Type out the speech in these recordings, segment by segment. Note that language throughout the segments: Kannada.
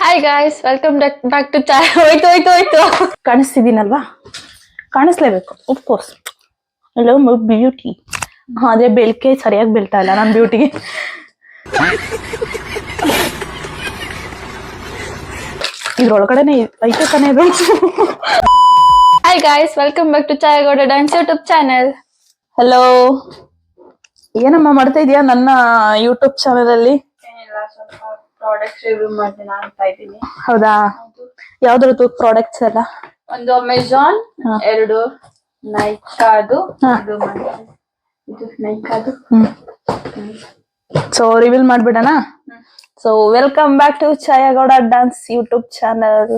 Hi guys welcome back to Chaya ಹೋಯ್ತು ಹೋಯ್ತು ಹೋಯ್ತು. ಕಾಣಿಸ್ತಿದ್ದೀನಲ್ವಾ? ಕಾಣಿಸ್ಲೇಬೇಕು ಕೋರ್ಸ್ ಹಲೋ ಬ್ಯೂಟಿ ಹಾ ಅದೇ ಬೆಳಕೆ ಸರಿಯಾಗಿ ಬೀಳ್ತಾ ಇಲ್ಲ ನನ್ನ ಬ್ಯೂಟಿಗೆ ಇದ್ರೊಳಗಡೆನೆ ಐತೆ ತಾನೇ ಇದು hi guys welcome back to Chaya Gowda dance YouTube channel hello ಏನಮ್ಮ ಮಾಡ್ತಾ ಇದೀಯಾ ನನ್ನ ಯೂಟ್ಯೂಬ್ ಚಾನೆಲ್ ಅಲ್ಲಿ? ಏನಿಲ್ಲ ಸ್ವಲ್ಪ ಪ್ರಾಡಕ್ಟ್ಸ್ ರಿವ್ಯೂ ಮಾಡ್ತೀನಿ ಅಂತ ಇದ್ದೀನಿ. ಹೌದಾ? ಯಾವ್ದ್ರದ್ದು ಪ್ರಾಡಕ್ಟ್ಸ್ ಎಲ್ಲ? ಒಂದು ಅಮೆಝಾನ್ ಹಾ. ಎರಡು ನೈಕಾದು ಹಾ. ಇದು ಇದು ನೈಕಾದು so reveal ಮಾಡ್ಬಿಡೋಣ? So welcome back to Chaya Gowda dance YouTube channel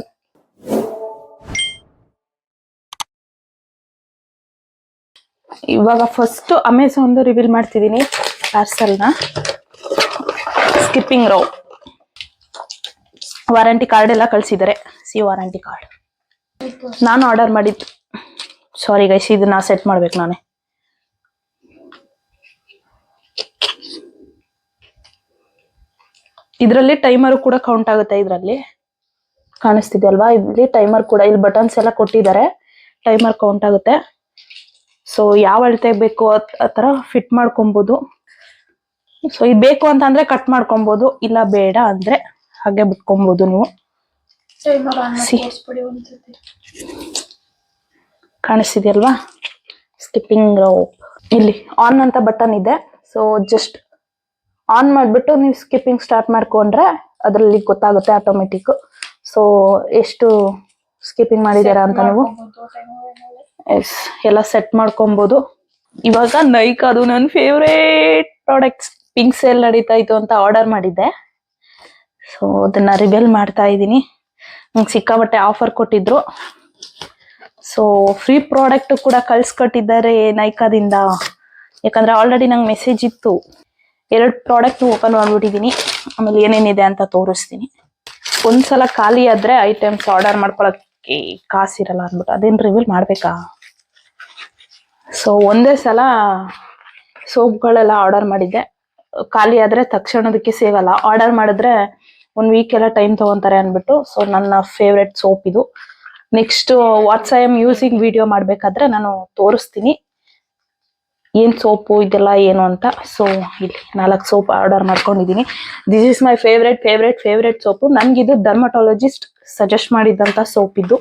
ಇವಾಗ ಫಸ್ಟ್ ಅಮೆಝಾನ್ ರಿವೀಲ್ ಮಾಡ್ತಿದ್ದೀನಿ ಪಾರ್ಸಲ್ನ ಸ್ಕಿಪ್ಪಿಂಗ್ ರೋ ವಾರಂಟಿ ಕಾರ್ಡ್ ಎಲ್ಲ ಕಳ್ಸಿದ್ದಾರೆ ಸಿ ವಾರಂಟಿ ಕಾರ್ಡ್ ನಾನು ಆರ್ಡರ್ ಮಾಡಿದ್ದು. ಸಾರಿ ಗೈಸ್ ಇದನ್ನ ಸೆಟ್ ಮಾಡ್ಬೇಕು ನಾನೇ. ಇದರಲ್ಲಿ ಟೈಮರ್ ಕೂಡ ಕೌಂಟ್ ಆಗುತ್ತೆ ಇದರಲ್ಲಿ. ಕಾಣಿಸ್ತಿದೆ ಅಲ್ವಾ ಇಲ್ಲಿ ಟೈಮರ್ ಕೂಡ, ಇಲ್ಲಿ ಬಟನ್ಸ್ ಎಲ್ಲ ಕೊಟ್ಟಿದ್ದಾರೆ. ಟೈಮರ್ ಕೌಂಟ್ ಆಗುತ್ತೆ. ಸೊ ಯಾವ ಅಳತೆ ಬೇಕು ಆ- ಥರ ಫಿಟ್ ಮಾಡ್ಕೊಬೋದು. ಸೊ ಇದು ಬೇಕು ಅಂತ ಅಂದ್ರೆ ಕಟ್ ಮಾಡ್ಕೊಬೋದು, ಇಲ್ಲ ಬೇಡ ಅಂದ್ರೆ ಹಾಗೆ ಬಿಟ್ಕೊಬಹುದು ನೀವು. ಕಾಣಿಸ್ತಿದೆಯಲ್ವಾ? ಸ್ಕಿಪ್ಪಿಂಗ್ ರೋಪ್ ಇಲ್ಲಿ ಆನ್ ಅಂತ ಬಟನ್ ಇದೆ. ಸೊ ಜಸ್ಟ್ ಆನ್ ಮಾಡಿಬಿಟ್ಟು ನೀವು ಸ್ಕಿಪ್ಪಿಂಗ್ ಸ್ಟಾರ್ಟ್ ಮಾಡ್ಕೊಂಡ್ರೆ ಅದರಲ್ಲಿ ಗೊತ್ತಾಗುತ್ತೆ ಆಟೋಮೆಟಿಕ್ ಸೊ ಎಷ್ಟು ಸ್ಕಿಪ್ಪಿಂಗ್ ಮಾಡಿದ್ದೀರಾ ಅಂತ ನೀವು? ಎಸ್ ಎಲ್ಲ ಸೆಟ್ ಮಾಡ್ಕೊಬೋದು. ಇವಾಗ ನೈಕ್ ಅದು ನನ್ನ ಫೇವ್ರೇಟ್ ಪ್ರಾಡಕ್ಟ್ಸ್ ಪಿಂಕ್ ಸೇಲ್ ನಡೀತಾ ಇತ್ತು ಅಂತ ಆರ್ಡರ್ ಮಾಡಿದ್ದೆ. ಸೊ ಅದನ್ನ ರಿಬೆಲ್ ಮಾಡ್ತಾ ಇದ್ದೀನಿ. ನಂಗೆ ಸಿಕ್ಕಾಬಟ್ಟೆ ಆಫರ್ ಕೊಟ್ಟಿದ್ರು. ಸೊ ಫ್ರೀ ಪ್ರಾಡಕ್ಟ್ ಕೂಡ ಕಳ್ಸ್ಕೊಟ್ಟಿದ್ದಾರೆ ನೈಕಾದಿಂದ ಯಾಕಂದ್ರೆ ಆಲ್ರೆಡಿ ನಂಗೆ ಮೆಸೇಜ್ ಇತ್ತು. ಎರಡು ಪ್ರಾಡಕ್ಟ್ ಓಪನ್ ಮಾಡ್ಬಿಟ್ಟಿದ್ದೀನಿ ಆಮೇಲೆ ಏನೇನಿದೆ ಅಂತ ತೋರಿಸ್ತೀನಿ. ಒಂದ್ಸಲ ಖಾಲಿ ಆದ್ರೆ ಐಟಮ್ಸ್ ಆರ್ಡರ್ ಮಾಡ್ಕೊಳಕ್ಕೆ ಕಾಸಿರಲ್ಲ ಅಂದ್ಬಿಟ್ಟು ಅದೇನು ರಿವೀಲ್ ಮಾಡಬೇಕಾ? ಸೊ ಒಂದೇ ಸಲ ಸೋಪ್ಗಳೆಲ್ಲ ಆರ್ಡರ್ ಮಾಡಿದ್ದೆ. ಖಾಲಿ ಆದ್ರೆ ತಕ್ಷಣದಕ್ಕೆ ಸಿಗಲ್ಲ ಆರ್ಡರ್ ಮಾಡಿದ್ರೆ ಒಂದ್ ವೀಕ್ ಎಲ್ಲ ಟೈಮ್ ತಗೊಂತಾರೆ ಅನ್ಬಿಟ್ಟು ಸೊ ನನ್ನ ಫೇವ್ರೆಟ್ ಸೋಪ್ ಇದು. Next what's I am using video ಮಾಡ್ಬೇಕಾದ್ರೆ ನಾನು ತೋರಿಸ್ತೀನಿ. ಏನ್ ಸೋಪು ಇದೆಲ್ಲ ಏನು ಅಂತ. ಸೊ ಇಲ್ಲಿ ನಾಲ್ಕು ಸೋಪ್ ಆರ್ಡರ್ ಮಾಡ್ಕೊಂಡಿದ್ದೀನಿ. This is my favourite favourite favourite soap ನನ್ಗಿದು dermatologist suggest ಮಾಡಿದಂತ ಸೋಪ್ ಇದು.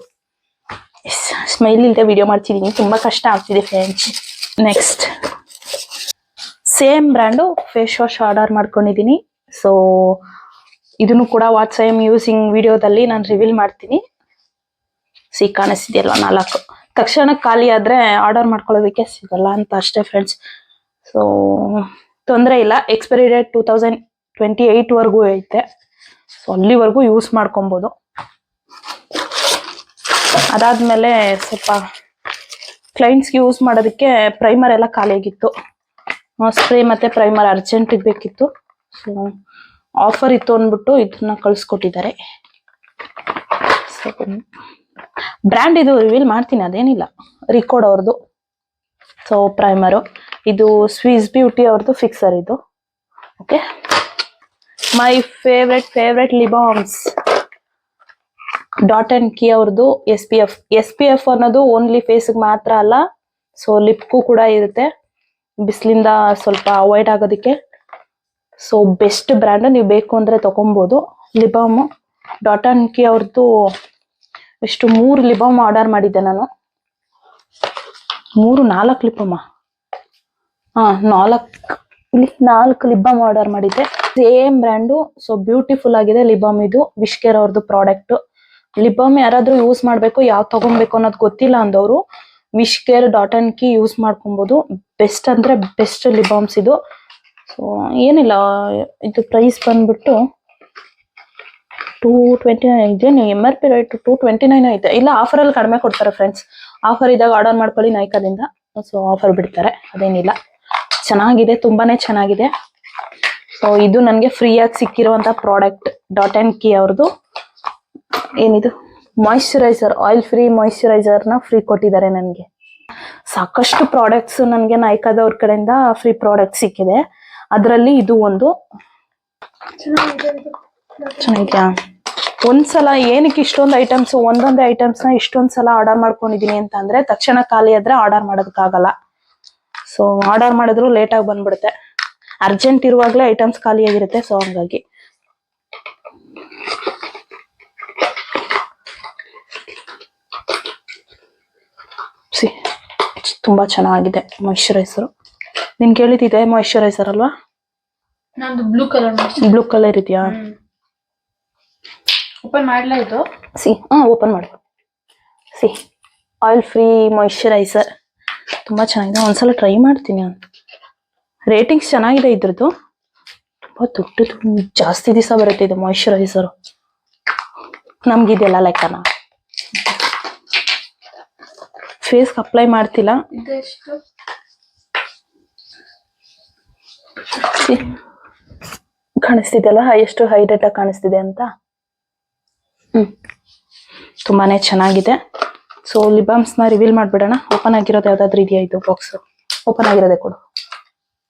ಸ್ಮೈಲ್ ಇಲ್ಲದೆ ವಿಡಿಯೋ ಮಾಡ್ತಿದ್ದೀನಿ. ತುಂಬಾ ಕಷ್ಟ ಆಗ್ತಿದೆ friends next same brand face wash order ಮಾಡ್ಕೊಂಡಿದ್ದೀನಿ. ಸೊ ಇದನ್ನು ಕೂಡ ವಾಟ್ಸ್ ಯೂಸಿಂಗ್ ವಿಡಿಯೋದಲ್ಲಿ ನಾನು ರಿವೀಲ್ ಮಾಡ್ತೀನಿ. ಸಿ ಕಾಣಿಸಿದೆಯಲ್ವ ನಾಲ್ಕು. ತಕ್ಷಣ ಖಾಲಿ ಆದರೆ ಆರ್ಡರ್ ಮಾಡ್ಕೊಳ್ಳೋದಕ್ಕೆ ಸಿಗಲ್ಲ ಅಂತ ಅಷ್ಟೇ ಫ್ರೆಂಡ್ಸ್ ಸೊ ತೊಂದರೆ ಇಲ್ಲ. Expiry date two thousand twenty ಏಯ್ಟ್ವರೆಗೂ ಐತೆ. ಸೊ ಅಲ್ಲಿವರೆಗೂ ಯೂಸ್ ಮಾಡ್ಕೊಬೋದು. ಅದಾದಮೇಲೆ ಸ್ವಲ್ಪ ಕ್ಲೈಂಟ್ಸ್ಗೆ ಯೂಸ್ ಮಾಡೋದಕ್ಕೆ ಪ್ರೈಮರ್ ಎಲ್ಲ ಖಾಲಿಯಾಗಿತ್ತು. ಸ್ಪ್ರೇ ಮತ್ತೆ ಪ್ರೈಮರ್ ಅರ್ಜೆಂಟ್ ಬೇಕಿತ್ತು. ಸೊ ಆಫರ್ ಇತ್ತು ಅಂದ್ಬಿಟ್ಟು ಇದನ್ನ ಕಳ್ಸಿಕೊಟ್ಟಿದ್ದಾರೆ. ಸೊ ಬ್ರ್ಯಾಂಡ್ ಇದು ರಿವೀಲ್ ಮಾಡ್ತೀನಿ, ಅದೇನಿಲ್ಲ. ರಿಕೋಡ್ ಅವ್ರದ್ದು ಸೊ ಪ್ರೈಮರು ಇದು ಸ್ವೀಸ್ ಬ್ಯೂಟಿ ಅವ್ರದ್ದು ಫಿಕ್ಸರ್ ಇದು. Okay my favourite favourite lip balms Dot and Key ಅವ್ರದ್ದು S P F S P F ಅನ್ನೋದು ಓನ್ಲಿ ಫೇಸ್ಗೆ ಮಾತ್ರ ಅಲ್ಲ ಸೊ ಲಿಪ್ಗೂ ಕೂಡ ಇರುತ್ತೆ. ಬಿಸಿಲಿಂದ ಸ್ವಲ್ಪ ಅವಾಯ್ಡ್ ಆಗೋದಕ್ಕೆ. ಸೊ ಬೆಸ್ಟ್ ಬ್ರ್ಯಾಂಡ್ ನೀವು ಬೇಕು ಅಂದ್ರೆ ತೊಗೊಬೋದು. ಲಿಬಾಮ್ ಡಾಟ್ ಅಂಡ್ ಕಿ ಅವ್ರದ್ದು ಎಷ್ಟು ಮೂರು ಲಿಬಾಮ್ ಆರ್ಡರ್ ಮಾಡಿದ್ದೆ ನಾನು. ಮೂರು, ನಾಲ್ಕು ಲಿಬಾಮ ಹಾ, ನಾಲ್ಕು, ಇಲ್ಲಿ ನಾಲ್ಕು ಲಿಬಾಮ್ ಆರ್ಡರ್ ಮಾಡಿದ್ದೆ. ಸೇಮ್ ಬ್ರ್ಯಾಂಡು ಸೊ ಬ್ಯೂಟಿಫುಲ್ ಆಗಿದೆ ಲಿಬಾಮ್ ಇದು. ವಿಶ್ಕೇರ್ ಅವ್ರದ್ದು ಪ್ರಾಡಕ್ಟ್ ಲಿಬಾಮ್ ಯಾರಾದ್ರೂ ಯೂಸ್ ಮಾಡ್ಬೇಕು, ಯಾವ್ ತಗೊಬೇಕು ಅನ್ನೋದು ಗೊತ್ತಿಲ್ಲ ಅಂದವರು. WishCare Dot and Key use ಮಾಡ್ಕೊಬೋದು. ಬೆಸ್ಟ್ ಅಂದ್ರೆ ಬೆಸ್ಟ್ ಲಿಬಾಮ್ಸ್ ಇದು. ಸೊ ಏನಿಲ್ಲ, ಇದು ಪ್ರೈಸ್ ಬಂದ್ಬಿಟ್ಟು ಟೂ ಟ್ವೆಂಟಿ ನೈನ್ ಇದೇನು M R P rate two twenty nine ಐತೆ. ಇಲ್ಲ ಆಫರ್ ಅಲ್ಲಿ ಕಡಿಮೆ ಕೊಡ್ತಾರೆ ಫ್ರೆಂಡ್ಸ್ ಆಫರ್ ಇದ್ದಾಗ ಆರ್ಡರ್ ಮಾಡ್ಕೊಳ್ಳಿ ನೈಕಾದಿಂದ ಸೊ ಆಫರ್ ಬಿಡ್ತಾರೆ. ಅದೇನಿಲ್ಲ. ಚೆನ್ನಾಗಿದೆ, ತುಂಬಾನೇ ಚೆನ್ನಾಗಿದೆ. ಸೊ ಇದು ನನಗೆ ಫ್ರೀಯಾಗಿ ಸಿಕ್ಕಿರುವಂಥ ಪ್ರಾಡಕ್ಟ್ ಡಾಟ್ ಆ್ಯಂಡ್ ಕಿ ಅವ್ರದ್ದು ಏನಿದು? ಮಾಯಿಶ್ಚರೈಸರ್ ಆಯಿಲ್ ಫ್ರೀ ಮಾಯಿಶ್ಚರೈಸರ್ನ ಫ್ರೀ ಕೊಟ್ಟಿದ್ದಾರೆ ನನಗೆ. ಸಾಕಷ್ಟು ಪ್ರಾಡಕ್ಟ್ಸ್ ನನಗೆ ನೈಕಾದವ್ರ ಕಡೆಯಿಂದ ಫ್ರೀ ಪ್ರಾಡಕ್ಟ್ ಸಿಕ್ಕಿದೆ. ಅದರಲ್ಲಿ ಇದು ಒಂದು ಚೆನ್ನಾಗಿದ್ಯಾ? ಒಂದ್ಸಲ ಏನಕ್ಕೆ ಇಷ್ಟೊಂದು ಐಟಮ್ಸ್ ಒಂದೊಂದೇ ಐಟಮ್ಸ್ನ ಇಷ್ಟೊಂದ್ ಸಲ ಆರ್ಡರ್ ಮಾಡ್ಕೊಂಡಿದೀನಿ ಅಂತ ಅಂದ್ರೆ ತಕ್ಷಣ ಖಾಲಿ ಆದ್ರೆ ಆರ್ಡರ್ ಮಾಡೋದಕ್ಕಾಗಲ್ಲ. ಸೊ ಆರ್ಡರ್ ಮಾಡಿದ್ರು ಲೇಟ್ ಆಗಿ ಬಂದ್ಬಿಡುತ್ತೆ. ಅರ್ಜೆಂಟ್ ಇರುವಾಗಲೇ ಐಟಮ್ಸ್ ಖಾಲಿ ಆಗಿರುತ್ತೆ ಸೊ ಹಂಗಾಗಿ. ತುಂಬಾ ಚೆನ್ನಾಗಿದೆ ಮಾಯಿಶ್ಚರೈಸರ್ ನಿನ್ ಕೇಳಿದಿದೆ ಮಾಯಿಶ್ಚರೈಸರ್ ಅಲ್ವಾ? ನಂದು ಬ್ಲೂ ಕಲರ್ ಬ್ಲೂ ಕಲರ್ ಇದೆಯಾ? ಓಪನ್ ಮಾಡ್ಲಾ ಇದು? ಸಿ ಹಾ ಓಪನ್ ಮಾಡು. ಸಿ ಆಯಿಲ್ ಫ್ರೀ ಮಾಯಿಶ್ಚರೈಸರ್ ತುಂಬಾ ಚೆನ್ನಾಗಿದೆ. ಒಂದ್ಸಲ ಟ್ರೈ ಮಾಡ್ತೀನಿ ನಾನು ರೇಟಿಂಗ್ಸ್ ಚೆನ್ನಾಗಿದೆ ಇದ್ರದ್ದು. ತುಂಬಾ ತುಂಬ ಜಾಸ್ತಿ ದಿವಸ ಬರುತ್ತೆ ಇದು ಇದೆಲ್ಲ ಲೈಕನ ಲೆಕ್ಕನ ಫೇಸ್ಗೆ ಅಪ್ಲೈ ಮಾಡ್ತಿಲ್ಲ. ಕಾಣಿಸ್ತಿದೆಯಲ್ಲ ಎಷ್ಟು ಹೈಲೈಟ್ ಆಗಿ ಕಾಣಿಸ್ತಿದೆ ಅಂತ? ಹ್ಮ್. ತುಂಬಾನೇ ಚೆನ್ನಾಗಿದೆ. ಸೊ ಲಿಬಾಮ್ಸ್ನ ರಿವೀಲ್ ಮಾಡ್ಬಿಡೋಣ. ಓಪನ್ ಆಗಿರೋದು ಯಾವ್ದಾದ್ರು ಇದೆಯಾ ಇದು ಬಾಕ್ಸ್ ಓಪನ್ ಆಗಿರೋದೆ ಕೊಡು.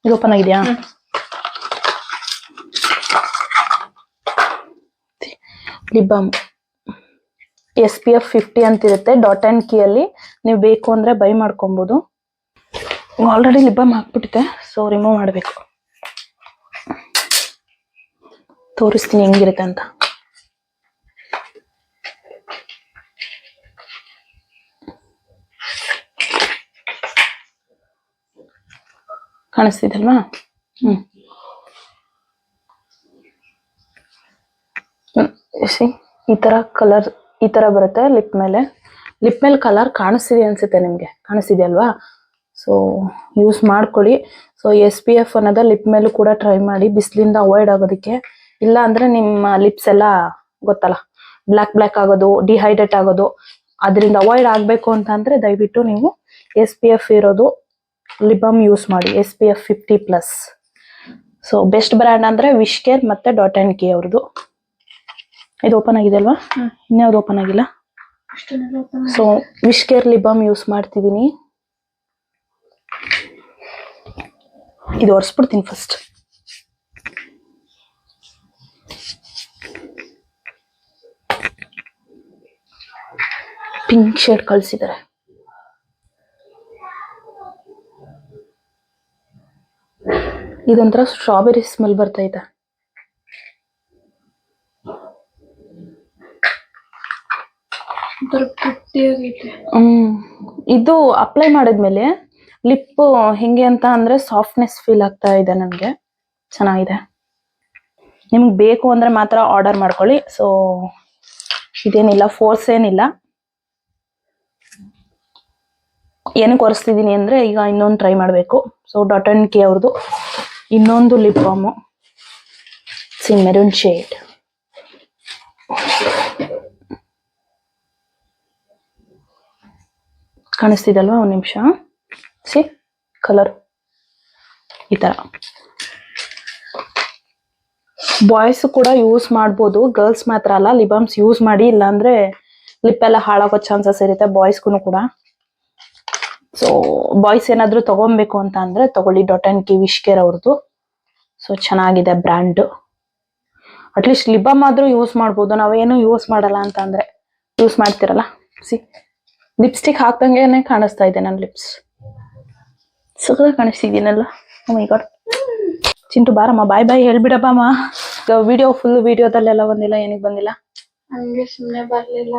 ಇದು ಓಪನ್ ಆಗಿದೆಯಾ? Lip balm S P F fifty ಅಂತಿರುತ್ತೆ. ಡಾಟ್ ಅಂಡ್ ಕೀಯಲ್ಲಿ ನೀವು ಬೇಕು ಅಂದ್ರೆ ಬೈ ಮಾಡ್ಕೊಬೋದು. ಆಲ್ರೆಡಿ ಲಿಬಾಮ್ ಹಾಕ್ಬಿಟ್ಟಿದೆ ಸೊ ರಿಮೂವ್ ಮಾಡಬೇಕು. ತೋರಿಸ್ತೀನಿ ಹೆಂಗಿರುತ್ತೆ ಅಂತ. ಕಾಣಿಸ್ತಿದಲ್ವಾ? ಹ್ಮ್. ಈ ತರ ಕಲರ್ ಈ ತರ ಬರುತ್ತೆ ಲಿಪ್ ಮೇಲೆ. ಲಿಪ್ ಮೇಲೆ ಕಲರ್ ಕಾಣಿಸ್ತಿದೆ ಅನ್ಸುತ್ತೆ ನಿಮ್ಗೆ. ಕಾಣಿಸ್ತಿದೆ ಅಲ್ವಾ? ಸೊ ಯೂಸ್ ಮಾಡ್ಕೊಳ್ಳಿ. ಸೊ ಎಸ್ ಪಿ ಎಫ್ ಅನ್ನೋದ ಲಿಪ್ ಮೇಲೂ ಕೂಡ ಟ್ರೈ ಮಾಡಿ, ಬಿಸಿಲಿಂದ ಅವಾಯ್ಡ್ ಆಗೋದಕ್ಕೆ ಇಲ್ಲ ಅಂದ್ರೆ ನಿಮ್ಮ ಲಿಪ್ಸ್ ಎಲ್ಲ ಗೊತ್ತಲ್ಲ. ಬ್ಲ್ಯಾಕ್ ಬ್ಲ್ಯಾಕ್ ಆಗೋದು ಡಿಹೈಡ್ರೇಟ್ ಆಗೋದು. ಅದರಿಂದ ಅವಾಯ್ಡ್ ಆಗಬೇಕು ಅಂತ ಅಂದ್ರೆ ದಯವಿಟ್ಟು ನೀವು ಎಸ್ ಪಿ ಎಫ್ ಇರೋದು ಲಿಬಮ್ ಯೂಸ್ ಮಾಡಿ S P F fifty plus so best brand ಅಂದ್ರೆ ವಿಶ್ ಕೇರ್ ಮತ್ತೆ ಡಾಟ್ ಅಂಡ್ ಕೇ ಅವ್ರದ್ದು. ಇದು ಓಪನ್ ಆಗಿದೆ ಅಲ್ವಾ? ಇನ್ಯಾವ್ದು ಓಪನ್ ಆಗಿಲ್ಲ? So WishCare lip balm use ಮಾಡ್ತಿದ್ದೀನಿ. ಇದು ಒರೆಸ್ಬಿಡ್ತೀನಿ ಫಸ್ಟ್ ಪಿಂಕ್ ಶೇಡ್ ಕಳಿಸಿದ್ದಾರೆ ಇದೊಂಥರ ಸ್ಟ್ರಾಬೆರಿ ಸ್ಮೆಲ್ ಬರ್ತಾ ಇದೆ ಹ್ಮ್. ಇದು ಅಪ್ಲೈ ಮಾಡಿದ್ಮೇಲೆ ಲಿಪ್ ಹೆಂಗೆ ಅಂತ ಅಂದ್ರೆ ಸಾಫ್ಟ್ನೆಸ್ ಫೀಲ್ ಆಗ್ತಾ ಇದೆ ನನಗೆ. ಚೆನ್ನಾಗಿದೆ. ನಿಮ್ಗೆ ಬೇಕು ಅಂದ್ರೆ ಮಾತ್ರ ಆರ್ಡರ್ ಮಾಡ್ಕೊಳ್ಳಿ. ಸೊ ಇದೇನಿಲ್ಲ ಫೋರ್ಸ್ ಏನಿಲ್ಲ. ಏನಕ್ಕೆ ಒರೆಸ್ತಿದ್ದೀನಿ ಅಂದ್ರೆ ಈಗ ಇನ್ನೊಂದು ಟ್ರೈ ಮಾಡಬೇಕು. ಸೊ ಡಾಟ್ ಆ್ಯಂಡ್ ಕೆ ಅವ್ರದ್ದು ಇನ್ನೊಂದು lip balm see maroon shade ಕಾಣಿಸ್ತಿದಲ್ವಾ ಒಂದು ನಿಮಿಷ? ಸಿ ಕಲರ್ ಈ ತರ. ಬಾಯ್ಸ್ ಕೂಡ ಯೂಸ್ ಮಾಡ್ಬೋದು. ಗರ್ಲ್ಸ್ ಮಾತ್ರ ಅಲ್ಲ ಲಿಬಾಮ್ಸ್ ಯೂಸ್ ಮಾಡಿ, ಇಲ್ಲಾಂದ್ರೆ ಲಿಪ್ ಎಲ್ಲ ಹಾಳಾಗೋ ಚಾನ್ಸಸ್ ಇರುತ್ತೆ ಬಾಯ್ಸ್ಗೂ ಕೂಡ. ಸೊ ಬಾಯ್ಸ್ ಏನಾದರೂ ತಗೊಬೇಕು ಅಂತ ಅಂದ್ರೆ ತಗೊಳ್ಳಿ Dot and Key WishCare ಅವ್ರದ್ದು. ಸೊ ಚೆನ್ನಾಗಿದೆ brand at least lip balm ಆದ್ರೂ ಯೂಸ್ ಮಾಡ್ಬೋದು. ನಾವೇನು ಯೂಸ್ ಮಾಡಲ್ಲ ಅಂತ ಅಂದ್ರೆ ಯೂಸ್ ಮಾಡ್ತಿರಲ್ಲ? ಸಿ ಲಿಪ್ಸ್ಟಿಕ್ ಹಾಕ್ದಂಗೆನೆ ಕಾಣಿಸ್ತಾ ಇದೆ ನನ್ನ ಲಿಪ್ಸ್ ಸುಖದ ಕಾಣಿಸ್ತಿದ್ದೀನಲ್ಲ ಗಾಡ್ ಚಿಂಟು, ಬಾರಮ್ಮ ಬಾಯ್ ಬಾಯ್ ಹೇಳ್ಬಿಡಪ್ಪಮ್ಮ ವಿಡಿಯೋ ಫುಲ್ ವಿಡಿಯೋದಲ್ಲೆಲ್ಲ ಬಂದಿಲ್ಲ ಏನಕ್ಕೆ ಬಂದಿಲ್ಲ? ಹಂಗೆ ಸುಮ್ಮನೆ ಬರ್ಲಿಲ್ಲ.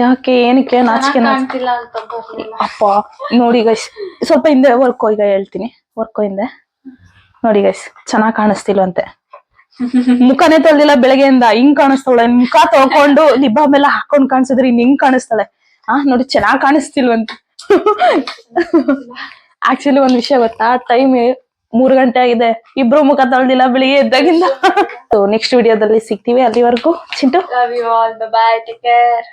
ಯಾಕೆ? ಏನಕ್ಕೆ? ನಾಚಿಕೆ ಕಾಣ್ತಿಲ್ಲ ಅಂತ ಅಪ್ಪ ನೋಡಿ ಗೈಸ್ ಸ್ವಲ್ಪ ಹಿಂದೆ ವರ್ಕೋ ಈಗ ಹೇಳ್ತೀನಿ. ವರ್ಕೋ ಹಿಂದೆ. ನೋಡಿ ಗೈಸ್ ಚೆನ್ನಾಗ್ ಕಾಣಿಸ್ತಿಲ್ವಂತೆ. ಮುಖನೇ ತೊಳ್ದಿಲ್ಲ ಬೆಳಗ್ಗೆಯಿಂದ ಹಿಂಗ್ ಕಾಣಿಸ್ತಾಳೆ ಮುಖ ತೊಳ್ಕೊಂಡು ಲಿಬಾಮ್ ಎಲ್ಲ ಹಾಕೊಂಡ್ ಕಾಣಿಸಿದ್ರೆ ಇನ್ ಹಿಂಗ್ ಕಾಣಿಸ್ತಾಳೆ. ಆ ನೋಡಿ ಚೆನ್ನಾಗ್ ಕಾಣಿಸ್ತಿಲ್ವಂತೆ. ಆಕ್ಚುಲಿ ಒಂದ್ ವಿಷಯ ಗೊತ್ತಾ? ಟೈಮ್ ಮೂರ್ ಗಂಟೆ ಆಗಿದೆ. ಇಬ್ರು ಮುಖ ತೊಳ್ದಿಲ್ಲ ಬೆಳಿಗ್ಗೆ ಎದ್ದಾಗಿಂದ. ನೆಕ್ಸ್ಟ್ ವಿಡಿಯೋದಲ್ಲಿ ಸಿಗ್ತೀವಿ ಅಲ್ಲಿವರೆಗೂ. Chintu? Love you all bye take care